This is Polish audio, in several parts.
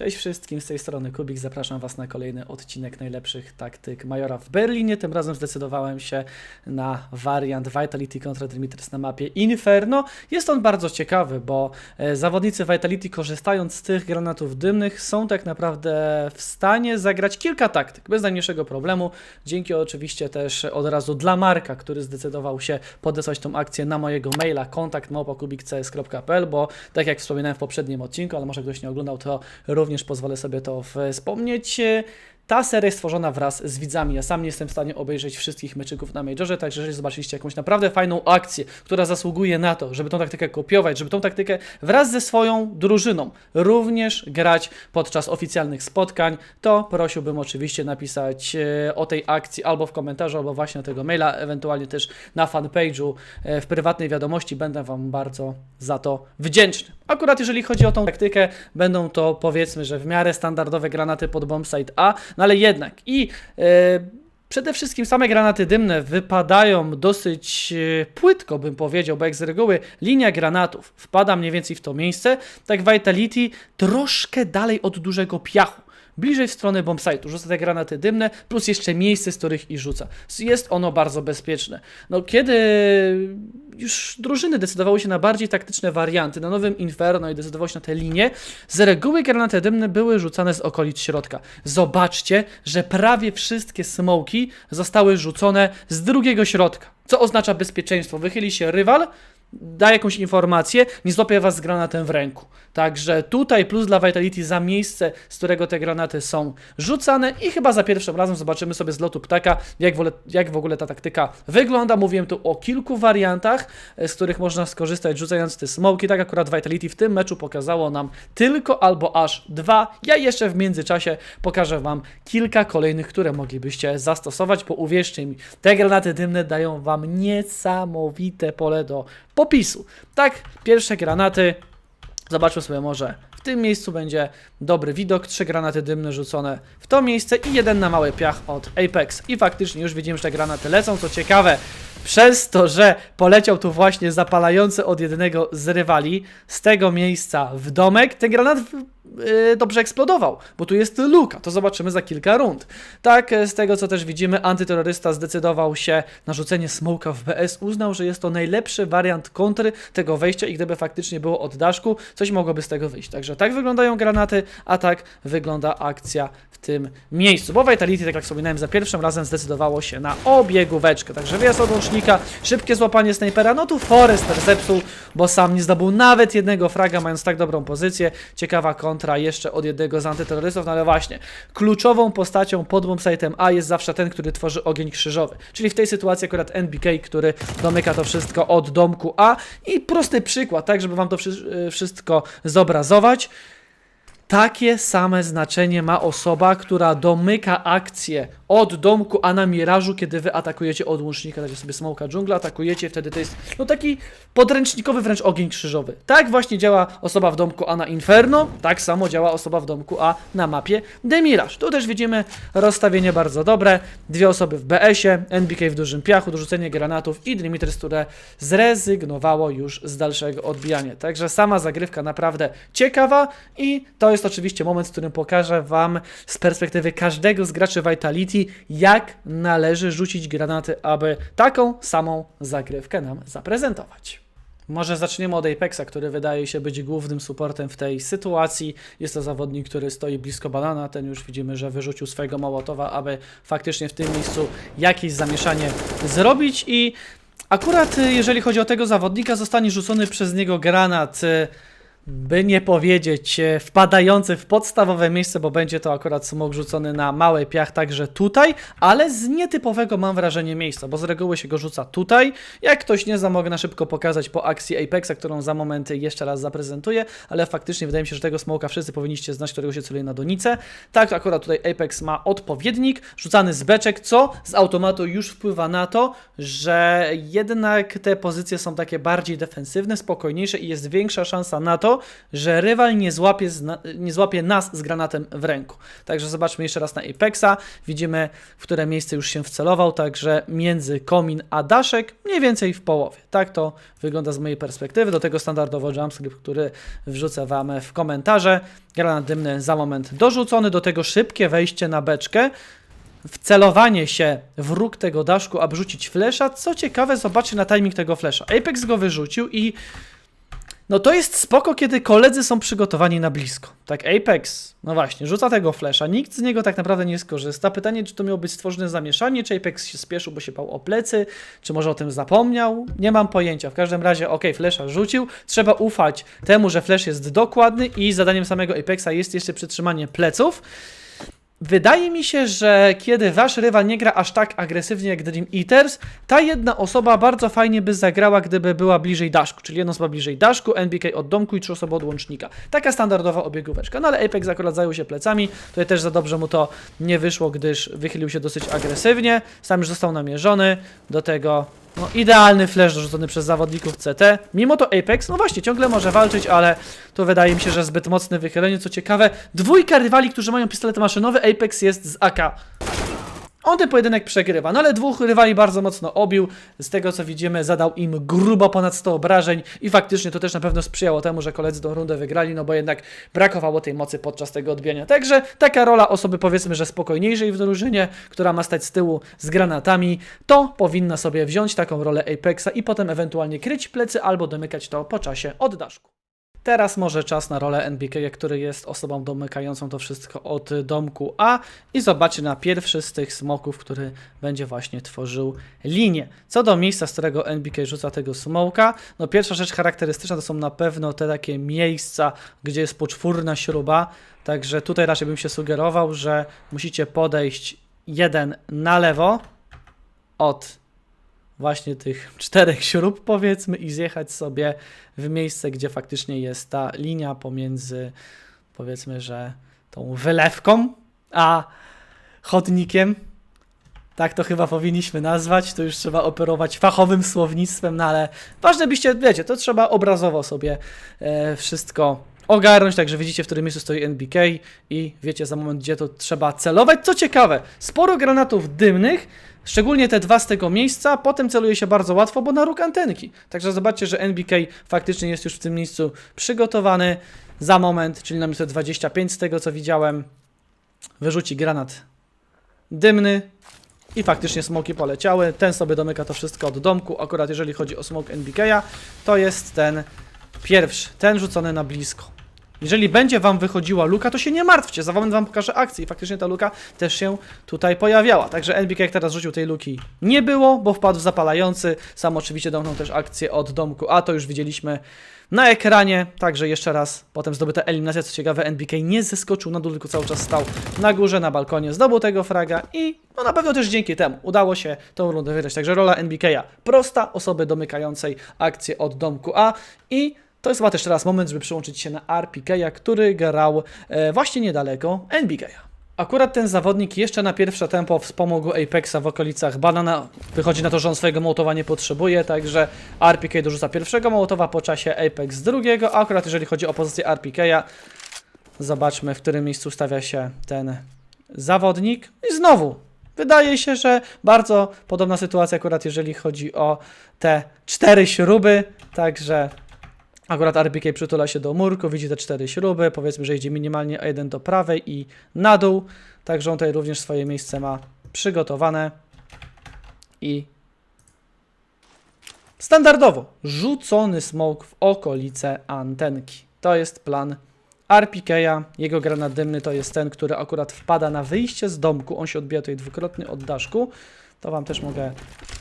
Cześć wszystkim, z tej strony Kubik, zapraszam Was na kolejny odcinek najlepszych taktyk Majora w Berlinie. Tym razem zdecydowałem się na wariant Vitality kontra Dimitris na mapie Inferno. Jest on bardzo ciekawy, bo e, zawodnicy Vitality korzystając z tych granatów dymnych są tak naprawdę w stanie zagrać kilka taktyk bez najmniejszego problemu. Dzięki oczywiście też od razu dla Marka, który zdecydował się podesłać tą akcję na mojego maila kontakt bo tak jak wspominałem w poprzednim odcinku, ale może ktoś nie oglądał, to również pozwolę sobie to wspomnieć. Ta seria jest stworzona wraz z widzami. Ja sam nie jestem w stanie obejrzeć wszystkich meczyków na Majorze, także jeżeli zobaczyliście jakąś naprawdę fajną akcję, która zasługuje na to, żeby tą taktykę kopiować, żeby tą taktykę wraz ze swoją drużyną również grać podczas oficjalnych spotkań, to prosiłbym oczywiście napisać e, o tej akcji albo w komentarzu, albo właśnie na tego maila, ewentualnie też na fanpage'u e, w prywatnej wiadomości. Będę Wam bardzo za to wdzięczny. Akurat jeżeli chodzi o tą taktykę, będą to powiedzmy, że w miarę standardowe granaty pod bombsite A, no ale jednak i e, Przede wszystkim same granaty dymne wypadają dosyć e, płytko, bym powiedział, bo jak z reguły linia granatów wpada mniej więcej w to miejsce, tak Vitality troszkę dalej od dużego piachu. Bliżej w stronę bombsite'u rzuca te granaty dymne, plus jeszcze miejsce, z których ich rzuca. Jest ono bardzo bezpieczne. No kiedy już drużyny decydowały się na bardziej taktyczne warianty, na nowym Inferno i decydowały się na te linie, z reguły granaty dymne były rzucane z okolic środka. Zobaczcie, że prawie wszystkie smoki zostały rzucone z drugiego środka. Co oznacza bezpieczeństwo? Wychyli się rywal, da jakąś informację, nie złapie was z granatem w ręku. Także tutaj plus dla Vitality za miejsce, z którego te granaty są rzucane i chyba za pierwszym razem zobaczymy sobie z lotu ptaka, jak w, ogóle, jak w ogóle ta taktyka wygląda. Mówiłem tu o kilku wariantach, e, z których można skorzystać rzucając te smoki. Tak akurat Vitality w tym meczu pokazało nam tylko albo aż dwa. Ja jeszcze w międzyczasie pokażę wam kilka kolejnych, które moglibyście zastosować, bo uwierzcie mi, te granaty dymne dają wam niesamowite pole do popisu. Tak, pierwsze granaty Zobaczmy sobie może. W tym miejscu będzie dobry widok. Trzy granaty dymne rzucone w to miejsce i jeden na mały piach od Apex. I faktycznie już widzimy, że te granaty lecą. Co ciekawe, przez to, że poleciał tu właśnie zapalający od jednego z rywali z tego miejsca w domek, ten granat dobrze eksplodował, bo tu jest luka. To zobaczymy za kilka rund. Tak, e, z tego co też widzimy, antyterrorysta zdecydował się na rzucenie smoka w BS. Uznał, że jest to najlepszy wariant kontry tego wejścia i gdyby faktycznie było od daszku, coś mogłoby z tego wyjść. Także tak wyglądają granaty, a tak wygląda akcja w tym miejscu. Bo Vitality, tak jak wspominałem, za pierwszym razem zdecydowało się na obiegóweczkę. Także wyjazd od łącznika, szybkie złapanie snajpera. No tu Forrester zepsuł, bo sam nie zdobył nawet jednego fraga, mając tak dobrą pozycję. Ciekawa kontra jeszcze od jednego z antyterrorystów, no ale właśnie, kluczową postacią pod bombsite'em A jest zawsze ten, który tworzy ogień krzyżowy. Czyli w tej sytuacji akurat NBK, który domyka to wszystko od domku A. I prosty przykład, tak, żeby wam to wszy- wszystko zobrazować. Takie same znaczenie ma osoba, która domyka akcję od domku, a na mirażu, kiedy wy atakujecie od łącznika, dacie sobie smoka dżungla, atakujecie, wtedy to jest no taki podręcznikowy wręcz ogień krzyżowy. Tak właśnie działa osoba w domku A na Inferno, tak samo działa osoba w domku A na mapie Demiraż. Tu też widzimy rozstawienie bardzo dobre, dwie osoby w BS-ie, NBK w dużym piachu, dorzucenie granatów i Dimitris, które zrezygnowało już z dalszego odbijania. Także sama zagrywka naprawdę ciekawa i to jest oczywiście moment, w którym pokażę Wam z perspektywy każdego z graczy Vitality, jak należy rzucić granaty, aby taką samą zagrywkę nam zaprezentować. Może zaczniemy od Apexa, który wydaje się być głównym supportem w tej sytuacji. Jest to zawodnik, który stoi blisko banana. Ten już widzimy, że wyrzucił swojego Mołotowa, aby faktycznie w tym miejscu jakieś zamieszanie zrobić. I akurat y, jeżeli chodzi o tego zawodnika, zostanie rzucony przez niego granat. By nie powiedzieć e, wpadający w podstawowe miejsce, bo będzie to akurat smok rzucony na mały piach także tutaj, ale z nietypowego mam wrażenie miejsca, bo z reguły się go rzuca tutaj. Jak ktoś nie zna, mogę na szybko pokazać po akcji Apexa, którą za moment jeszcze raz zaprezentuję, ale faktycznie wydaje mi się, że tego smoka wszyscy powinniście znać, którego się celuje na donicę. Tak, akurat tutaj Apex ma odpowiednik, rzucany z beczek, co z automatu już wpływa na to, że jednak te pozycje są takie bardziej defensywne, spokojniejsze i jest większa szansa na to, że rywal nie złapie, nie złapie nas z granatem w ręku. Także zobaczmy jeszcze raz na Apexa. Widzimy, w które miejsce już się wcelował, także między komin a daszek mniej więcej w połowie. Tak to wygląda z mojej perspektywy. Do tego standardowo jumpscript, który wrzucę Wam w komentarze. Granat dymny za moment dorzucony, do tego szybkie wejście na beczkę wcelowanie się w róg tego daszku, aby rzucić flesza. Co ciekawe, zobaczcie na timing tego flesza. Apex go wyrzucił i no to jest spoko, kiedy koledzy są przygotowani na blisko. Tak, Apex, no właśnie, rzuca tego flesza, nikt z niego tak naprawdę nie skorzysta. Pytanie, czy to miało być stworzone zamieszanie, czy Apex się spieszył, bo się pał o plecy, czy może o tym zapomniał? Nie mam pojęcia. W każdym razie, ok, flesza rzucił, trzeba ufać temu, że flash jest dokładny i zadaniem samego Apexa jest jeszcze przytrzymanie pleców. Wydaje mi się, że kiedy wasz rywal nie gra aż tak agresywnie jak Dream Eaters, ta jedna osoba bardzo fajnie by zagrała, gdyby była bliżej daszku, czyli jedna osoba bliżej daszku, NBK od domku i trzy osoby od łącznika. Taka standardowa obiegóweczka. No ale Apex akurat zajął się plecami, tutaj też za dobrze mu to nie wyszło, gdyż wychylił się dosyć agresywnie, sam już został namierzony, do tego no, idealny flash dorzucony przez zawodników CT. Mimo to Apex, no właśnie, ciągle może walczyć, ale to wydaje mi się, że zbyt mocne wychylenie. Co ciekawe, dwójka rywali, którzy mają pistolety maszynowe, Apex jest z AK. On ten pojedynek przegrywa, no ale dwóch rywali bardzo mocno obił. Z tego co widzimy, zadał im grubo ponad 100 obrażeń i faktycznie to też na pewno sprzyjało temu, że koledzy tą rundę wygrali, no bo jednak brakowało tej mocy podczas tego odbijania. Także taka rola osoby powiedzmy, że spokojniejszej w drużynie, która ma stać z tyłu z granatami, to powinna sobie wziąć taką rolę Apexa i potem ewentualnie kryć plecy albo domykać to po czasie od daszku. Teraz może czas na rolę NBK, który jest osobą domykającą to wszystko od domku A i zobaczy na pierwszy z tych smoków, który będzie właśnie tworzył linię. Co do miejsca, z którego NBK rzuca tego smoka, no pierwsza rzecz charakterystyczna to są na pewno te takie miejsca, gdzie jest poczwórna śruba, także tutaj raczej bym się sugerował, że musicie podejść jeden na lewo od właśnie tych czterech śrub, powiedzmy, i zjechać sobie w miejsce, gdzie faktycznie jest ta linia pomiędzy, powiedzmy, że tą wylewką, a chodnikiem. Tak to chyba powinniśmy nazwać. To już trzeba operować fachowym słownictwem, no ale ważne byście, wiecie, to trzeba obrazowo sobie e, wszystko ogarnąć, także widzicie, w którym miejscu stoi NBK i wiecie za moment, gdzie to trzeba celować. Co ciekawe, sporo granatów dymnych, szczególnie te dwa z tego miejsca, potem celuje się bardzo łatwo, bo na róg antenki. Także zobaczcie, że NBK faktycznie jest już w tym miejscu przygotowany za moment, czyli na miejsce 25 z tego co widziałem, wyrzuci granat dymny i faktycznie smoki poleciały. Ten sobie domyka to wszystko od domku. Akurat jeżeli chodzi o smok NBK'a, to jest ten pierwszy, ten rzucony na blisko. Jeżeli będzie wam wychodziła luka, to się nie martwcie, za moment wam pokażę akcję i faktycznie ta luka też się tutaj pojawiała. Także NBK jak teraz rzucił tej luki nie było, bo wpadł w zapalający. Sam oczywiście domknął też akcję od domku, a to już widzieliśmy na ekranie. Także jeszcze raz, potem zdobyta eliminacja, co ciekawe, NBK nie zeskoczył na dół, tylko cały czas stał na górze, na balkonie, zdobył tego fraga i no na pewno też dzięki temu udało się tą rundę wygrać. Także rola NBK'a prosta, osoby domykającej akcję od domku A i to jest chyba też teraz moment, żeby przyłączyć się na RPK'a, który grał e, właśnie niedaleko NBK'a. Akurat ten zawodnik jeszcze na pierwsze tempo wspomógł Apexa w okolicach Banana. Wychodzi na to, że on swojego mołotowa nie potrzebuje, także RPK dorzuca pierwszego mołotowa po czasie Apex drugiego, a akurat jeżeli chodzi o pozycję RPK'a, zobaczmy w którym miejscu ustawia się ten zawodnik. I znowu, wydaje się, że bardzo podobna sytuacja akurat jeżeli chodzi o te cztery śruby, także Akurat RPK przytula się do murku, widzi te cztery śruby, powiedzmy, że idzie minimalnie o jeden do prawej i na dół, także on tutaj również swoje miejsce ma przygotowane. I standardowo rzucony smoke w okolice antenki. To jest plan RPK'a, jego granat dymny to jest ten, który akurat wpada na wyjście z domku, on się odbija tutaj dwukrotnie od daszku, to Wam też mogę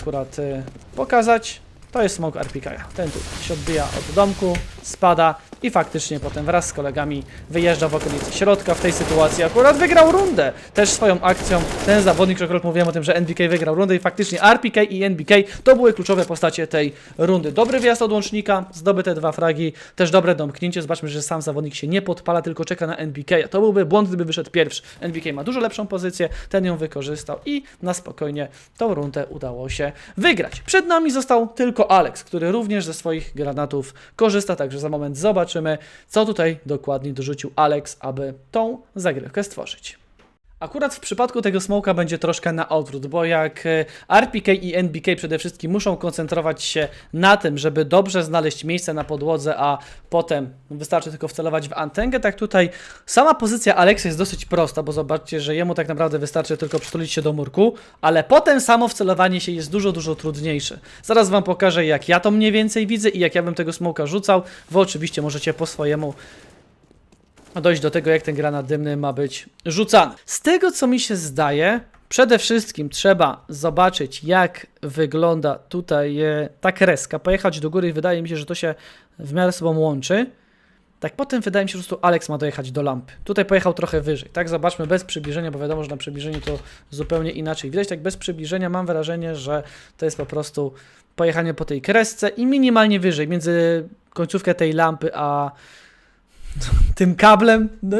akurat y, pokazać. To jest smok RPK'a. Ten tu się odbija od domku, spada i faktycznie potem wraz z kolegami wyjeżdża w okolicy środka. W tej sytuacji akurat wygrał rundę. Też swoją akcją ten zawodnik, akurat mówiłem o tym, że NBK wygrał rundę i faktycznie RPK i NBK to były kluczowe postacie tej rundy. Dobry wjazd od łącznika, zdobyte dwa fragi, też dobre domknięcie. Zobaczmy, że sam zawodnik się nie podpala, tylko czeka na NBK. To byłby błąd, gdyby wyszedł pierwszy. NBK ma dużo lepszą pozycję, ten ją wykorzystał i na spokojnie tą rundę udało się wygrać. Przed nami został tylko Alex, który również ze swoich granatów korzysta, także za moment zobaczymy, co tutaj dokładnie dorzucił Alex, aby tą zagrywkę stworzyć. Akurat w przypadku tego smoka będzie troszkę na odwrót, bo jak e, RPK i NBK przede wszystkim muszą koncentrować się na tym, żeby dobrze znaleźć miejsce na podłodze, a potem wystarczy tylko wcelować w antengę, tak tutaj sama pozycja Alexa jest dosyć prosta, bo zobaczcie, że jemu tak naprawdę wystarczy tylko przytulić się do murku, ale potem samo wcelowanie się jest dużo, dużo trudniejsze. Zaraz Wam pokażę, jak ja to mniej więcej widzę i jak ja bym tego smoka rzucał. Wy oczywiście możecie po swojemu dojść do tego, jak ten granat dymny ma być rzucany. Z tego, co mi się zdaje, przede wszystkim trzeba zobaczyć, jak wygląda tutaj e, ta kreska, pojechać do góry i wydaje mi się, że to się w miarę sobą łączy. Tak potem wydaje mi się, że po prostu Alex ma dojechać do lampy. Tutaj pojechał trochę wyżej. Tak, zobaczmy bez przybliżenia, bo wiadomo, że na przybliżeniu to zupełnie inaczej. Widać tak bez przybliżenia mam wrażenie, że to jest po prostu pojechanie po tej kresce i minimalnie wyżej, między końcówkę tej lampy a tym kablem, no,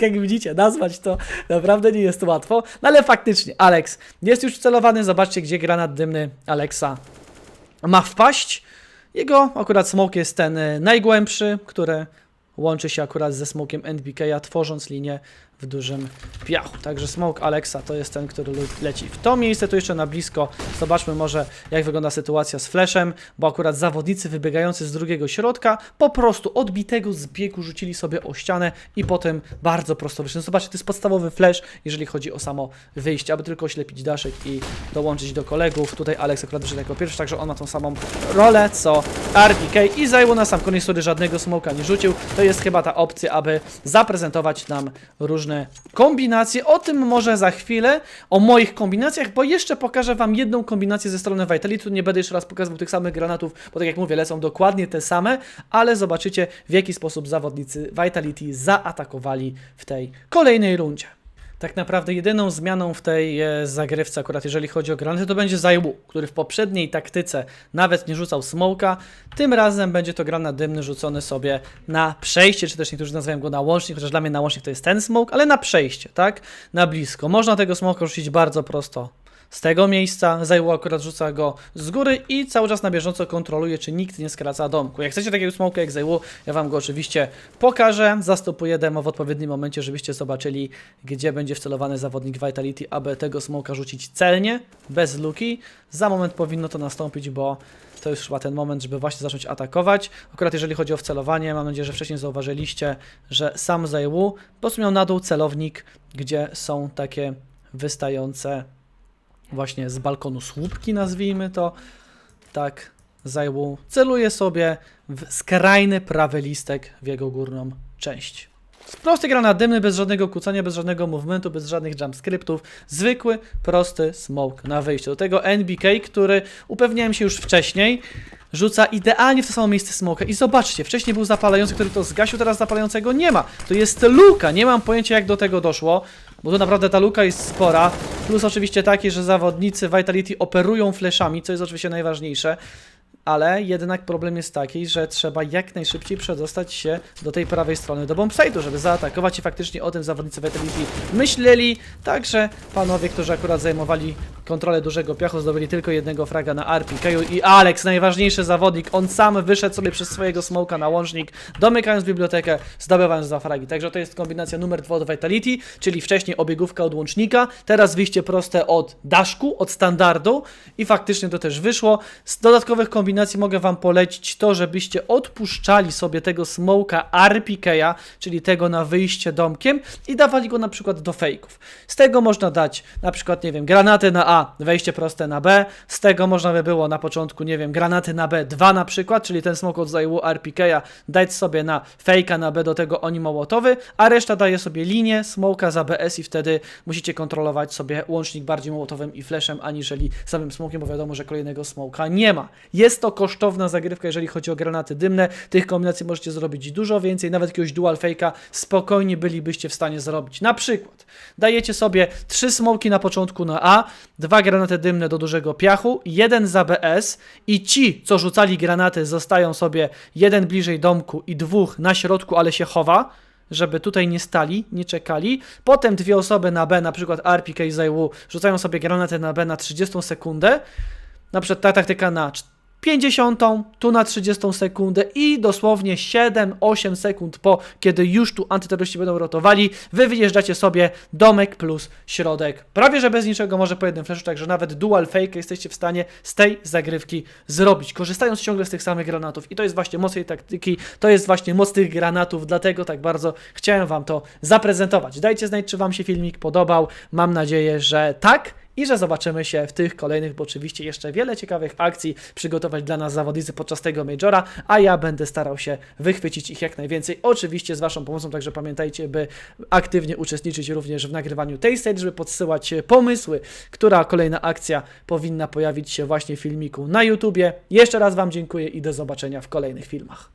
jak widzicie, nazwać to naprawdę nie jest łatwo, no ale faktycznie, Alex jest już celowany, zobaczcie, gdzie granat dymny Alexa ma wpaść. Jego akurat smok jest ten y, najgłębszy, który łączy się akurat ze smokiem NBK, tworząc linię w dużym piachu. Także smoke Alexa to jest ten, który leci w to miejsce, tu jeszcze na blisko. Zobaczmy może, jak wygląda sytuacja z flashem, bo akurat zawodnicy wybiegający z drugiego środka po prostu odbitego z biegu rzucili sobie o ścianę i potem bardzo prosto wyszli. No zobaczcie, to jest podstawowy flash, jeżeli chodzi o samo wyjście, aby tylko oślepić daszek i dołączyć do kolegów. Tutaj Alex akurat wyszedł jako pierwszy, także on ma tą samą rolę co RPK i zajęło na sam koniec, który żadnego smoka nie rzucił. To jest chyba ta opcja, aby zaprezentować nam różne kombinacje. O tym może za chwilę, o moich kombinacjach, bo jeszcze pokażę Wam jedną kombinację ze strony Vitality. Nie będę jeszcze raz pokazywał tych samych granatów, bo tak jak mówię, lecą dokładnie te same, ale zobaczycie w jaki sposób zawodnicy Vitality zaatakowali w tej kolejnej rundzie. Tak naprawdę jedyną zmianą w tej e, zagrywce, akurat jeżeli chodzi o granaty, to będzie Zajwu, który w poprzedniej taktyce nawet nie rzucał smoka. Tym razem będzie to granat dymny rzucony sobie na przejście, czy też niektórzy nazywają go na łącznik, chociaż dla mnie na łącznik to jest ten smoke, ale na przejście, tak? Na blisko. Można tego smoka rzucić bardzo prosto z tego miejsca. Zajło akurat rzuca go z góry i cały czas na bieżąco kontroluje, czy nikt nie skraca domku. Jak chcecie takiego smoka jak Zajło, ja Wam go oczywiście pokażę. Zastopuję demo w odpowiednim momencie, żebyście zobaczyli, gdzie będzie wcelowany zawodnik Vitality, aby tego smoka rzucić celnie, bez luki. Za moment powinno to nastąpić, bo to już chyba ten moment, żeby właśnie zacząć atakować. Akurat jeżeli chodzi o wcelowanie, mam nadzieję, że wcześniej zauważyliście, że sam Zajwu po prostu miał na dół celownik, gdzie są takie wystające właśnie z balkonu słupki, nazwijmy to, tak, zajłu, celuje sobie w skrajny prawy listek w jego górną część. Prosty granat dymny, bez żadnego kucania, bez żadnego movementu, bez żadnych jumpscriptów. Zwykły, prosty smoke na wyjście. Do tego NBK, który upewniałem się już wcześniej, rzuca idealnie w to samo miejsce smoka. I zobaczcie, wcześniej był zapalający, który to zgasił, teraz zapalającego nie ma. To jest luka, nie mam pojęcia jak do tego doszło, bo tu naprawdę ta luka jest spora. Plus oczywiście taki, że zawodnicy Vitality operują flashami, co jest oczywiście najważniejsze ale jednak problem jest taki, że trzeba jak najszybciej przedostać się do tej prawej strony, do bombsite'u, żeby zaatakować i faktycznie o tym zawodnicy Vitality myśleli. Także panowie, którzy akurat zajmowali kontrolę dużego piachu, zdobyli tylko jednego fraga na RPK i Alex, najważniejszy zawodnik, on sam wyszedł sobie przez swojego smoka na łącznik, domykając bibliotekę, zdobywając dwa fragi. Także to jest kombinacja numer dwa od Vitality, czyli wcześniej obiegówka od łącznika, teraz wyjście proste od daszku, od standardu i faktycznie to też wyszło. Z dodatkowych kombinacji kombinacji mogę Wam polecić to, żebyście odpuszczali sobie tego smoka RPK'a, czyli tego na wyjście domkiem i dawali go na przykład do fejków. Z tego można dać na przykład, nie wiem, granaty na A, wejście proste na B, z tego można by było na początku, nie wiem, granaty na B, dwa na przykład, czyli ten smok od zajęło RPK'a, dać sobie na fejka na B, do tego oni mołotowy, a reszta daje sobie linię, smoka za BS i wtedy musicie kontrolować sobie łącznik bardziej mołotowym i flashem, aniżeli samym smokiem, bo wiadomo, że kolejnego smoka nie ma. Jest to kosztowna zagrywka, jeżeli chodzi o granaty dymne. Tych kombinacji możecie zrobić dużo więcej, nawet jakiegoś dual fake'a spokojnie bylibyście w stanie zrobić. Na przykład dajecie sobie trzy smoki na początku na A, dwa granaty dymne do dużego piachu, jeden za BS i ci, co rzucali granaty, zostają sobie jeden bliżej domku i dwóch na środku, ale się chowa żeby tutaj nie stali, nie czekali. Potem dwie osoby na B, na przykład RPK i Zaiwu, rzucają sobie granaty na B na 30 sekundę. Na przykład ta taktyka na 50, tu na 30 sekundę i dosłownie 7-8 sekund po, kiedy już tu antyterroryści będą rotowali, wy wyjeżdżacie sobie domek plus środek. Prawie, że bez niczego, może po jednym flashu, także nawet dual fake jesteście w stanie z tej zagrywki zrobić, korzystając ciągle z tych samych granatów. I to jest właśnie moc tej taktyki, to jest właśnie moc tych granatów, dlatego tak bardzo chciałem Wam to zaprezentować. Dajcie znać, czy Wam się filmik podobał. Mam nadzieję, że tak i że zobaczymy się w tych kolejnych, bo oczywiście jeszcze wiele ciekawych akcji przygotować dla nas zawodnicy podczas tego Majora, a ja będę starał się wychwycić ich jak najwięcej, oczywiście z Waszą pomocą, także pamiętajcie, by aktywnie uczestniczyć również w nagrywaniu tej serii, żeby podsyłać pomysły, która kolejna akcja powinna pojawić się właśnie w filmiku na YouTubie. Jeszcze raz Wam dziękuję i do zobaczenia w kolejnych filmach.